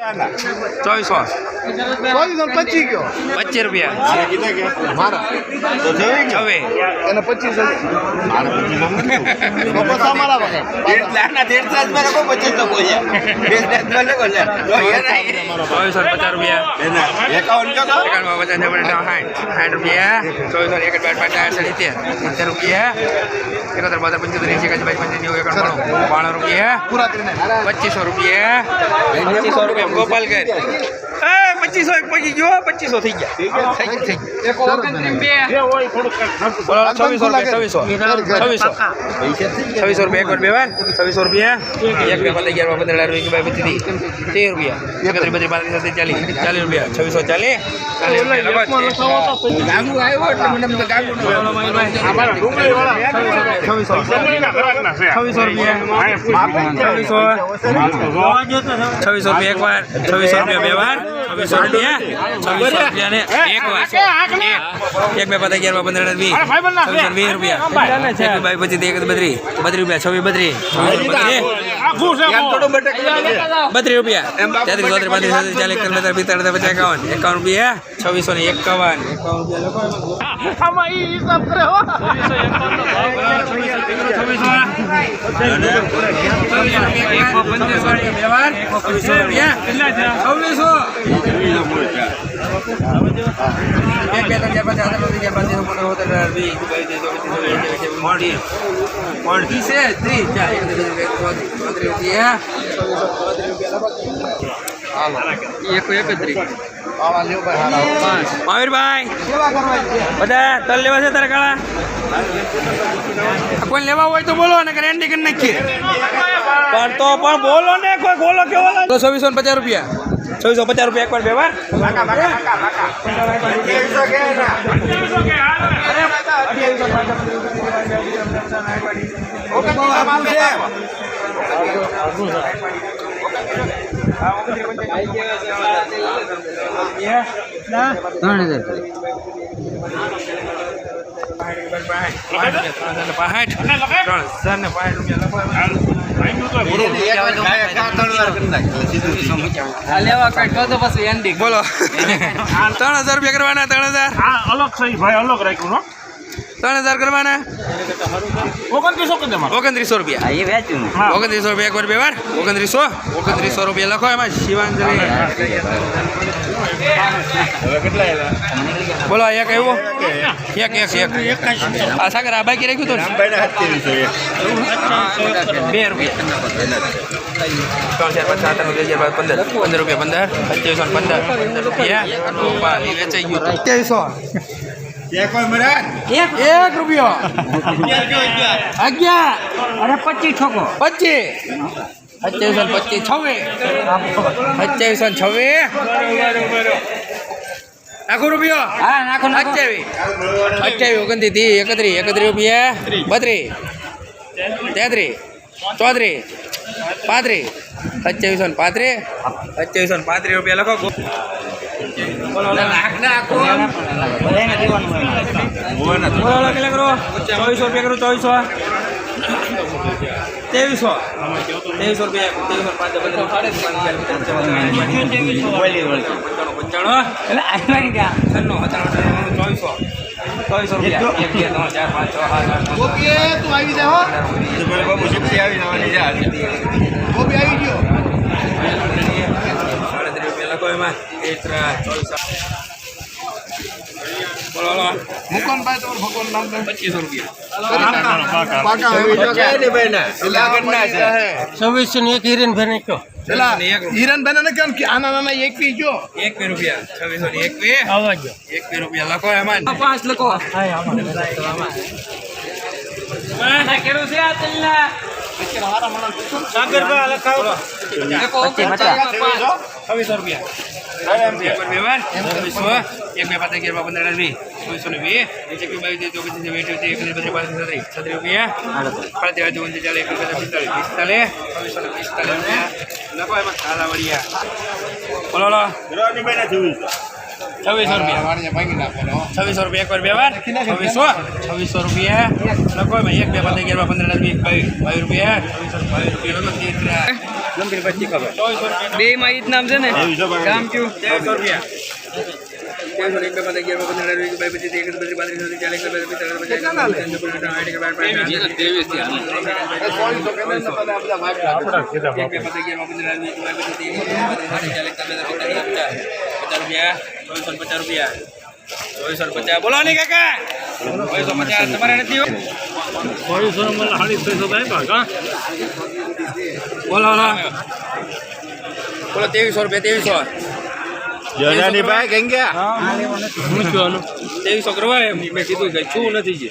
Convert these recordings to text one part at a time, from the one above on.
ચોવીસો. ચોવીસો પચીસ ગયો. પચીસ રૂપિયા. મારા છવે એને પચીસો ચોવીસો પચાસ રૂપિયા. એકાવન પચાસ ને સાઠ. રૂપિયા. ચોવીસો એક બાર પાંચ આઠ સિત્તેર. સિત્તેર રૂપિયા. એકોતેર બોતેર પંચોતેર એંસી એકાસી બાવીસ પંચાસી નેવું એકાણું બાણું રૂપિયા. પચીસો રૂપિયા. પચીસો રૂપિયા. ગોપાલ પચીસો એક પચી ગયો પચીસો થઈ ગયા. થઈ ગયા? થઈ છવ્વીસો રૂપિયા છવ્વીસો. છવ્વીસો. છવ્વીસો રૂપિયા એક વાર છવ્વીસો રૂપિયા. એક બે પંદર અગિયાર પંદર અઢાર એક બાવીસ પચીસ તેર રૂપિયા. એકત્રીસ બત્રીસ પાંત્રીસ ચાલીસ ચાલીસ રૂપિયા. છવ્વીસો ચાલીસ ચાલીસ રૂપિયા છવ્વીસો. રૂપિયા. છવ્વીસો રૂપિયા એક વાર. છવ્વીસો રૂપિયા બે વાર. છવ્વીસો છવ્વીસો રૂપિયા ને એક વાર એક બે પતા અગિયાર પંદર વીસ. છવ્વીસો વીસ રૂપિયા. એક બે બાવીસ પચીસ એક બત્રીસ બત્રીસ રૂપિયા છવ્વીસ બત્રીસ બત્રીસ રૂપિયા. તેત્રીસ ચોત્રીસ પાંત્રીસ છત્રીસ ચાલીસ એકતાલીસ બેતાલીસ પિસ્તાલીસ પચાસ એકાવન. એકાવન રૂપિયા છવ્વીસો ને એકાવન. રૂપિયા. હારા મયુરભાઈ બધા તલ લેવા છે તારા કાળા આ કોઈ લેવા હોય તો બોલો ને એન્ડી કરી નાખીએ પણ તો પણ બોલો ને કોઈ બોલો કેવો લાગે છવ્વીસો ને પચાસ રૂપિયા છવ્વીસો પચાસ રૂપિયા એક વાર. બે વાર બોલો. ત્રણ હજાર રૂપિયા કરવાના ત્રણ હજાર. અલગ થઈ ભાઈ અલગ રાખ્યું ત્રણ હજાર કરવાના? ઓગણત્રીસો ઓગણત્રીસો રૂપિયા. ઓગણત્રીસો રૂપિયા એક વાર બે વાર. ઓગણત્રીસો. ઓગણત્રીસો રૂપિયા લખો એમાં શિવાંજલિ. બોલો એક આવ્યો એક એક એક આ સાગર આ બાકી રાખ્યું હતું બે રૂપિયા. ત્રણ ચાર પાંચ સાત આઠ નવ દસ પંદર. પંદર રૂપિયા પંદર. સત્યાવીસો ને પંદર. પંદર રૂપિયા વેચાઈ ગયું સત્યાવીસો એક રૂપિયો. અગિયાર અને પચીસ ઠોકો. પચીસ. સત્યાવીસો ને પચીસ છવ્વીસ. સત્યાવીસો ને છવ્વીસ. નાખો રૂપિયો. હા નાખો અઠ્યાવીસ અઠ્યાવીસ ઓગણત્રીસ ત્રીસ એકત્રીસ એકત્રીસ રૂપિયા. બત્રીસ. તેત્રીસ. ચોત્રીસ. પાંત્રીસ. સત્યાવીસો ને પાંત્રીસ. સત્યાવીસો ને પાંત્રીસ રૂપિયા લખો. ચોવીસો રૂપિયા કરું ચોવીસો. ત્રેવીસો ત્રેવીસો રૂપિયા ત્રેવીસો પાંચ પંચાણું સત્તાણું ચોવીસો ચોવીસો રૂપિયા એક બે ત્રણ ચાર પાંચ છ સાત નવ તું આવી જા હો ગોપી આવી ગયો સાડત્રીસ રૂપિયા લખો એમાં એક ત્રણ ચોવીસ મુકનભાઈ તો ભગવાન નામ લે પચીસો રૂપિયા. પાકા આવી ગયો છવ્વીસો ને એક હિરેન ભાઈ ને કેમ કે આના નાના એક પી જો. એક રૂપિયા. છવ્વીસો ને એક બે એક બે રૂપિયા લખો એમાં પાંચ લખો. છવ્વીસો રૂપિયા એક વાર બે વાર છવ્વીસો એક બે પાંચ અગિયાર પંદર અઢાર વીસ. છવ્વીસો ને વીસ. એક બાવીસ ચોવીસ એકત્રીસ બત્રીસ પાંત્રીસ છત્રીસ છત્રીસ રૂપિયા. સાડત્રીસ અઢાર ઓગણત્રીસ ચાલીસ એકવીસ પિસ્તાલીસ પિસ્તાલીસ છવ્વીસો ને પિસ્તાલીસ રૂપિયા લખો એમાં કાલાવડિયા બોલો બોલો. છવ્વીસો રૂપિયા છવ્વીસો રૂપિયા એક વાર બે વાર છવ્વીસો છવ્વીસો રૂપિયા લખો ભાઈ એક બે પંદર અગિયાર પંદર વીસ બાવીસ બાવીસ રૂપિયા છવ્વીસો બાવીસ રૂપિયા રૂપિયા બે માં ઈદ જ નામ છે ને ગામ કયું રૂપિયા ત્રીસ પચાસ રૂપિયા ચોવીસો પચાસ રૂપિયા. ચોવીસો પચાસ બોલો નહીં કાકા. ચોવીસો પચાસ. તમારે નથી હો? ચોવીસો મને સાડી ત્રીસો થાય કા બોલો બોલો બોલો ત્રેવીસો રૂપિયા ત્રેવીસો. ભાઈ કેમ ગયા? ત્રેવીસો કરવા એમ. મેં કીધું કે શું નથી જે.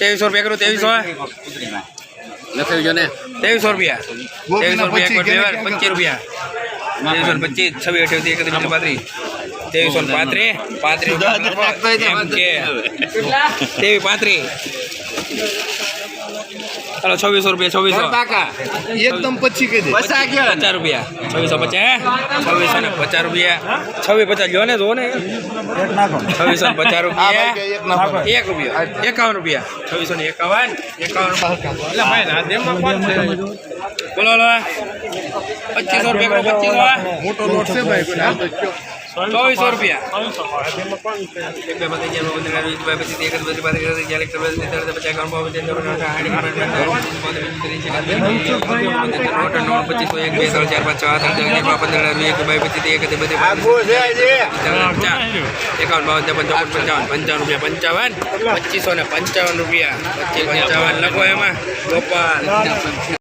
ત્રેવીસો રૂપિયા કરું ત્રેવીસો ત્રેવીસો રૂપિયા. ત્રેવીસો રૂપિયા એક વાર પચીસ રૂપિયા. ત્રેવીસો પચીસ છવ્વીસ અઠ્યાવીસ એકત્રીસ પાંત્રીસ. ત્રેવીસો ને પાંત્રીસ પાંત્રીસ એમ કે. પાંત્રીસ. ચાલો છવ્વીસો રૂપિયા છવ્વીસો. એકદમ પછી કહી દે. પચાસ રૂપિયા. છવ્વીસો પચાસ છવ્વીસો ને પચાસ રૂપિયા. છવ્વીસ પચાસ લ્યો ને જો ને. છવ્વીસો ને પચાસ રૂપિયા. એક રૂપિયા. એકાવન રૂપિયા. છવ્વીસો ને એકાવન એકાવન. એટલે ભાઈ ના છે? બોલો પચીસો રૂપિયા પચીસો. મોટો નોટ છે ભાઈ. ચોવીસો રૂપિયા પંચાવન પચીસો ને પંચાવન રૂપિયા પચીસ પંચાવન લખો એમાં ગોપાલ